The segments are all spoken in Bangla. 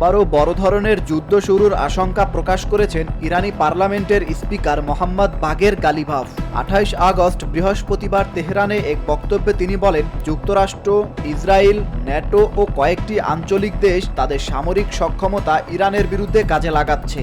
আবারও বড় ধরনের যুদ্ধ শুরুর আশঙ্কা প্রকাশ করেছেন ইরানি পার্লামেন্টের স্পিকার মোহাম্মদ বাগের গালিভাফ আঠাইশ আগস্ট বৃহস্পতিবার তেহরানে এক বক্তব্যে তিনি বলেন, যুক্তরাষ্ট্র, ইসরায়েল, ন্যাটো ও কয়েকটি আঞ্চলিক দেশ তাদের সামরিক সক্ষমতা ইরানের বিরুদ্ধে কাজে লাগাচ্ছে।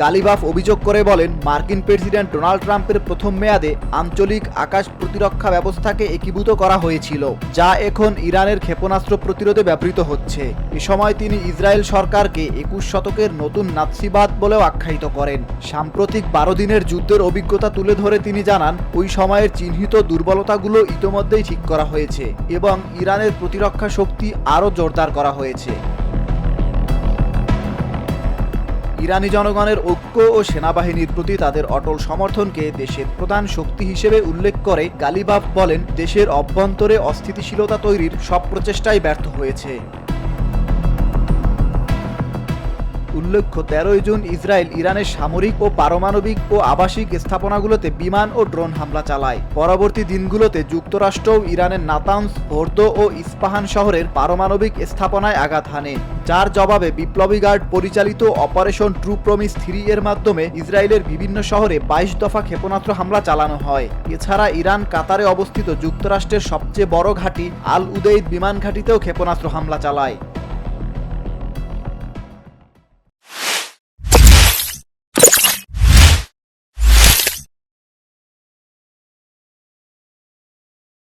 গালিবাফ অভিযোগ করে বলেন, মার্কিন প্রেসিডেন্ট ডোনাল্ড ট্রাম্পের প্রথম মেয়াদে আঞ্চলিক আকাশ প্রতিরক্ষা ব্যবস্থাকে একীভূত করা হয়েছিল, যা এখন ইরানের ক্ষেপণাস্ত্র প্রতিরোধে ব্যবহৃত হচ্ছে। এ সময় তিনি ইসরায়েল সরকারকে একুশ শতকের নতুন নাৎসিবাদ বলেও আখ্যায়িত করেন। সাম্প্রতিক বারো দিনের যুদ্ধের অভিজ্ঞতা তুলে ধরে তিনি জানান, ওই সময়ের চিহ্নিত দুর্বলতাগুলো ইতোমধ্যেই ঠিক করা হয়েছে এবং ইরানের প্রতিরক্ষা শক্তি আরও জোরদার করা হয়েছে। ইরানি জনগণের ঐক্য ও সেনাবাহিনীর প্রতি তাদের অটল সমর্থনকে দেশের প্রধান শক্তি হিসেবে উল্লেখ করে গালিবাব বলেন, দেশের অভ্যন্তরে অস্থিতিশীলতা তৈরির সব প্রচেষ্টাই ব্যর্থ হয়েছে। উল্লেখ্য তেরোই জুন ইসরায়েল ইরানের সামরিক ও পারমাণবিক ও আবাসিক স্থাপনাগুলোতে বিমান ও ড্রোন হামলা চালায়। পরবর্তী দিনগুলোতে যুক্তরাষ্ট্রও ইরানের নাতানস ফোর্দো ও ইস্পাহান শহরের পারমাণবিক স্থাপনায় আঘাত হানে, যার জবাবে বিপ্লবী গার্ড পরিচালিত অপারেশন ট্রু প্রমিস থ্রি এর মাধ্যমে ইসরায়েলের বিভিন্ন শহরে বাইশ দফা ক্ষেপণাস্ত্র হামলা চালানো হয়। এছাড়া ইরান কাতারে অবস্থিত যুক্তরাষ্ট্রের সবচেয়ে বড় ঘাঁটি আল উদেইদ বিমান ঘাঁটিতেও ক্ষেপণাস্ত্র হামলা চালায়।